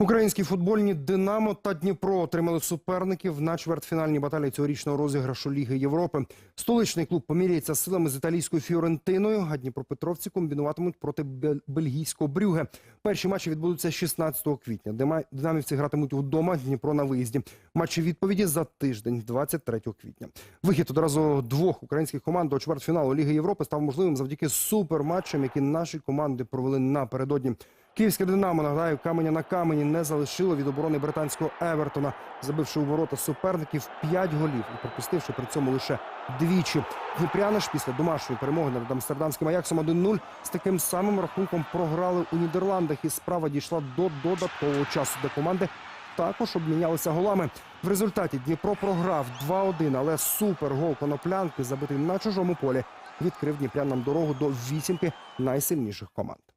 Українські футбольні Динамо та Дніпро отримали суперників на чвертьфінальній баталії цьогорічного розіграшу Ліги Європи. Столичний клуб поміряється силами з італійською Фіорентиною, а Дніпропетровці комбінуватимуть проти бел- бельгійського Брюге. Перші матчі відбудуться 16 квітня. Динамівці гратимуть вдома, Дніпро на виїзді. Матчі відповіді за тиждень, 23 квітня. Вихід одразу двох українських команд до чвертьфіналу Ліги Європи став можливим завдяки суперматчам, які наші команди провели напередодні. Київське Динамо, нагадаю, каменя на камені не залишило від оборони британського Евертона, забивши у ворота суперників 5 голів і пропустивши при цьому лише двічі. Дніпряни ж після домашньої перемоги над амстердамським Аяксом 1-0 з таким самим рахунком програли у Нідерландах, і справа дійшла до додаткового часу, де команди також обмінялися голами. В результаті Дніпро програв 2-1, але супергол коноплянки, забитий на чужому полі, відкрив дніпрянам дорогу до вісімки найсильніших команд.